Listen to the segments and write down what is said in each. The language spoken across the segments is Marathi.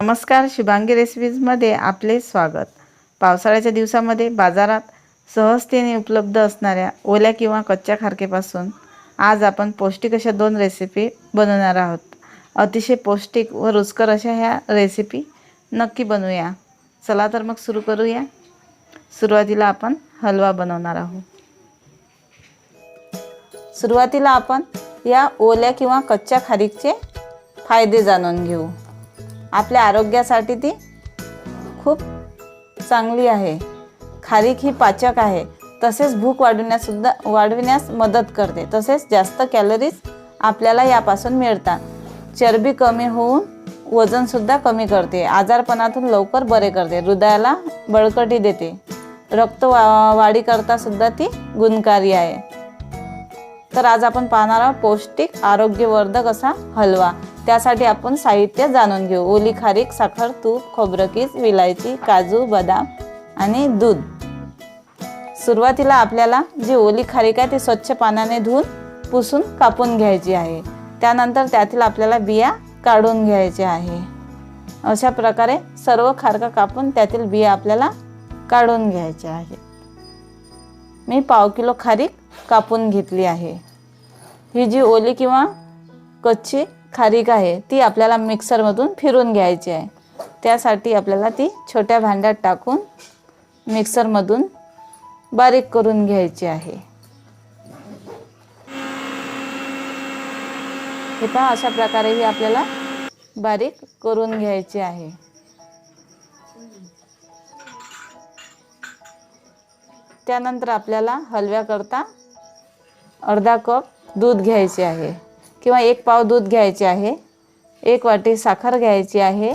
नमस्कार शुभांगी रेसिपीजमध्ये आपले स्वागत. पावसाळ्याच्या दिवसामध्ये बाजारात सहजतेने उपलब्ध असणाऱ्या ओल्या किंवा कच्च्या खारकेपासून आज आपण पौष्टिक अशा दोन रेसिपी बनवणार आहोत. अतिशय पौष्टिक व रुचकर अशा ह्या रेसिपी नक्की बनवूया. चला तर मग सुरू करूया. सुरुवातीला आपण हलवा बनवणार आहोत. सुरुवातीला आपण या ओल्या किंवा कच्च्या खारीकचे फायदे जाणून घेऊ. आपल्या आरोग्यासाठी ती खूप चांगली आहे. खारीक ही पाचक आहे. तसेच भूक वाढवण्यासुद्धा वाढविण्यास मदत करते. तसेच जास्त कॅलरीज आपल्याला यापासून मिळतात. चरबी कमी होऊन वजनसुद्धा कमी करते. आजारपणातून लवकर बरे करते. हृदयाला बळकटी देते. रक्त वा वाढीकरतासुद्धा ती गुणकारी आहे. तर आज आपण पाहणार आहोत पौष्टिक आरोग्यवर्धक असा हलवा. त्यासाठी आपण साहित्य जाणून घेऊ. ओली खारीक साखर तूप खोबरकीज विलायची काजू बदाम आणि दूध. सुरुवातीला आपल्याला जी ओली खारीक आहे ती स्वच्छ पाण्याने धुवून पुसून कापून घ्यायची आहे. त्यानंतर त्यातील आपल्याला बिया काढून घ्यायच्या आहे. अशा प्रकारे सर्व खारका कापून त्यातील बिया आपल्याला काढून घ्यायच्या आहे मी पाव किलो खारीक कापून घेतली आहे. ही जी ओली किंवा कच्ची खारीक आहे ती आपल्याला मिक्सरमधून फिरून घ्यायची आहे. त्यासाठी आपल्याला ती छोट्या भांड्यात टाकून मिक्सरमधून बारीक करून घ्यायची आहे. हे पहा अशा प्रकारे ही आपल्याला बारीक करून घ्यायची आहे. त्यानंतर आपल्याला हलव्याकरता अर्धा कप दूध घ्यायचे आहे किंवा एक पाव दूध घ्यायचे आहे. एक वाटी साखर घ्यायची आहे.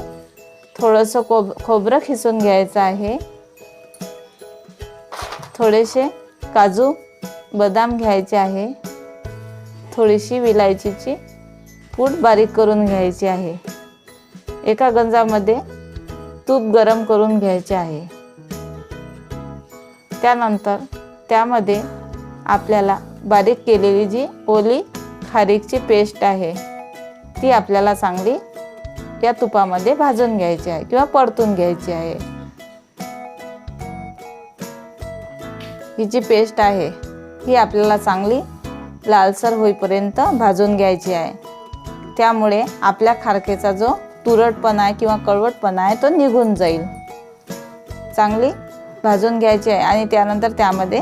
थोडंसं कोब खोबरं खिसून घ्यायचं आहे. थोडेसे काजू बदाम घ्यायचे आहे. थोडीशी विलायचीची पूड बारीक करून घ्यायची आहे. एका गंजामध्ये तूप गरम करून घ्यायचे आहे. त्यानंतर त्यामध्ये आपल्याला बारीक केलेली जी ओली खारीकची पेस्ट आहे ती आपल्याला चांगली या तुपामध्ये भाजून घ्यायची आहे किंवा परतून घ्यायची आहे. ही जी पेस्ट आहे ही आपल्याला चांगली लालसर होईपर्यंत भाजून घ्यायची आहे. त्यामुळे आपल्या खारकेचा जो तुरटपणा आहे किंवा कळवटपणा आहे तो निघून जाईल. चांगली भाजून घ्यायची आहे आणि त्यानंतर त्यामध्ये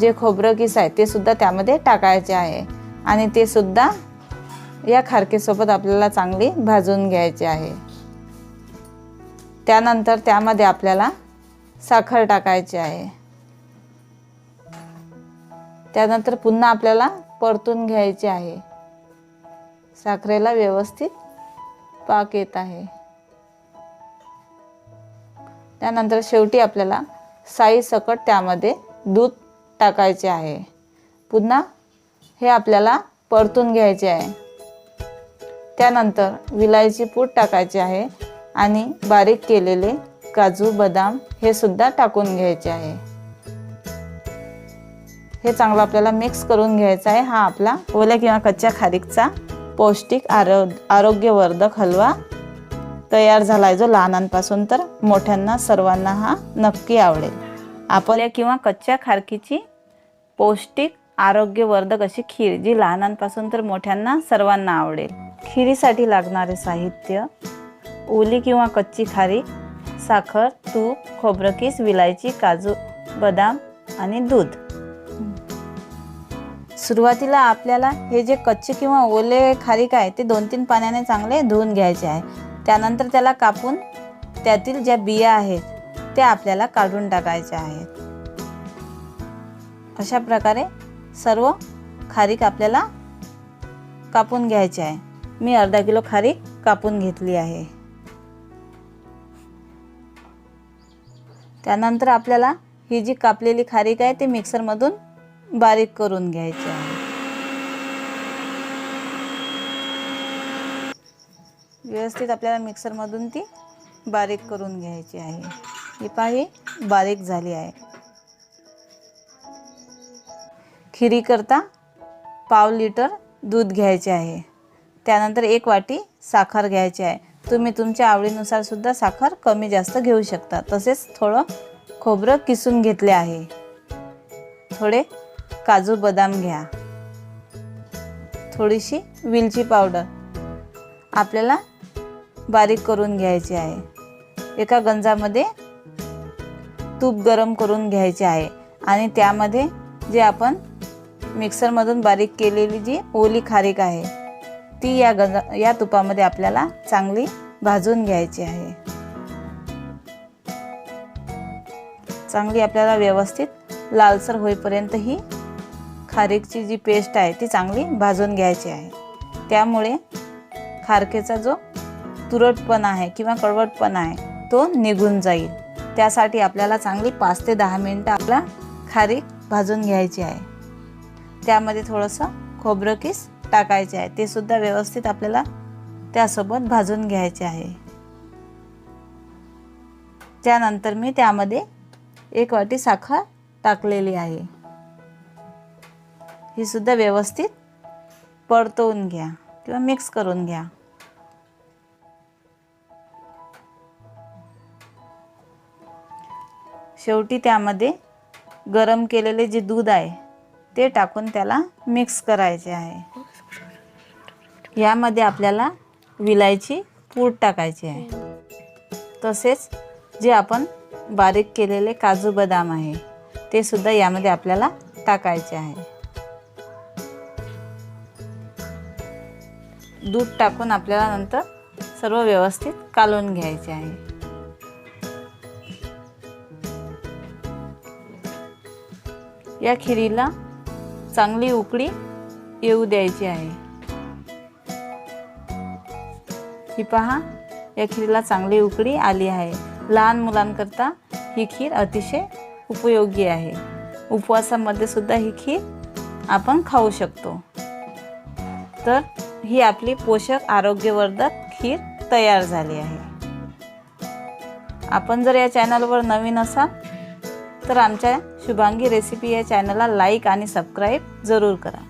जे खोबरं किस आहे ते सुद्धा त्यामध्ये टाकायचे आहे. आणि ते सुद्धा या खारकेसोबत आपल्याला चांगली भाजून घ्यायची आहे. त्यानंतर त्यामध्ये आपल्याला साखर टाकायची आहे. त्यानंतर पुन्हा आपल्याला परतून घ्यायचे आहे. साखरेला व्यवस्थित पाक येत आहे. त्यानंतर शेवटी आपल्याला साईसकट त्यामध्ये दूध टाकायचे आहे. पुन्हा हे आपल्याला परतून घ्यायचे आहे. त्यानंतर विलायची पूड टाकायची आहे आणि बारीक केलेले काजू बदाम हे सुद्धा टाकून घ्यायचे आहे. हे चांगलं आपल्याला मिक्स करून घ्यायचं आहे. हा आपला ओल्या किंवा कच्च्या खारीकचा पौष्टिक आरो आरोग्यवर्धक हलवा तयार झाला आहे जो लहानांपासून तर मोठ्यांना सर्वांना हा नक्की आवडेल. आपल्या किंवा कच्च्या खारकीची पौष्टिक आरोग्यवर्धक अशी खीर जी लहानांपासून तर मोठ्यांना सर्वांना आवडेल. खिरीसाठी लागणारे साहित्य ओली किंवा कच्ची खारीक साखर तूप खोबरं विलायची काजू बदाम आणि दूध. सुरुवातीला आपल्याला हे जे कच्चे किंवा ओले खारीक आहे ते दोन तीन पाण्याने चांगले धुवून घ्यायचे आहे. त्यानंतर त्याला कापून त्यातील ज्या बिया आहेत त्या आपल्याला काढून टाकायच्या आहेत. अशा प्रकारे सर्व खारीक आपल्याला कापून घ्यायचे आहे. मी अर्धा किलो खारीक कापून घेतली आहे. त्यानंतर आपल्याला ही जी कापलेली खारीक आहे ती मिक्सरमधून बारीक करून घ्यायची आहे. व्यवस्थित आपल्याला मिक्सरमधून ती बारीक करून घ्यायची आहे. ही पाही बारीक झाली आहे. खिरीकरता पाव लिटर दूध घ्यायचे आहे. त्यानंतर एक वाटी साखर घ्यायची आहे. तुम्ही तुमच्या आवडीनुसार सुद्धा साखर कमी जास्त घेऊ शकता. तसेच थोडं खोबरं किसून घेतले आहे. थोडे काजू बदाम घ्या. थोडीशी विलची पावडर. आपल्याला बारीक करून घ्यायची आहे. एका गंजामध्ये तूप गरम करून घ्यायचे आहे. आणि त्यामध्ये जे आपण मिक्सरमधून बारीक केलेली जी ओली खारीक आहे ती या गंजा या तुपामध्ये आपल्याला चांगली भाजून घ्यायची आहे. चांगली आपल्याला व्यवस्थित लालसर होईपर्यंत ही खारीकची जी पेस्ट आहे ती चांगली भाजून घ्यायची आहे. त्यामुळे खारकेचा जो तुरटपणा आहे किंवा कडवटपणा आहे तो निघून जाईल. त्यासाठी आपल्याला चांगली पाच ते दहा मिनटं आपला खारीक भाजून घ्यायची आहे. त्यामध्ये थोडंसं खोबरं किस टाकायचे आहे. ते सुद्धा व्यवस्थित आपल्याला त्यासोबत भाजून घ्यायचे आहे. त्यानंतर मी त्यामध्ये एक वाटी साखर टाकलेली आहे. ही सुद्धा व्यवस्थित परतवून घ्या किंवा मिक्स करून घ्या. शेवटी त्यामध्ये गरम केलेले जे दूध आहे ते टाकून त्याला मिक्स करायचे आहे. यामध्ये आपल्याला विलायची पूड टाकायची आहे. तसेच जे आपण बारीक केलेले काजू बदाम आहे ते सुद्धा यामध्ये आपल्याला टाकायचे आहे. दूध टाकून आपल्याला नंतर सर्व व्यवस्थित कालवून घ्यायचे आहे. या खिरीला चांगली उकळी येऊ द्यायची आहे. ही पहा या खिरीला चांगली उकळी आली आहे. लहान मुलांकरता ही खीर अतिशय उपयोगी आहे. उपवासामध्ये सुद्धा ही खीर आपण खाऊ शकतो. तर ही आपली पोषक आरोग्यवर्धक खीर तयार झाली आहे. आपण जर या चॅनलवर नवीन असाल तर आमच्या शुभांगी रेसिपी या चॅनलला लाईक आणि सबस्क्राईब जरूर करा.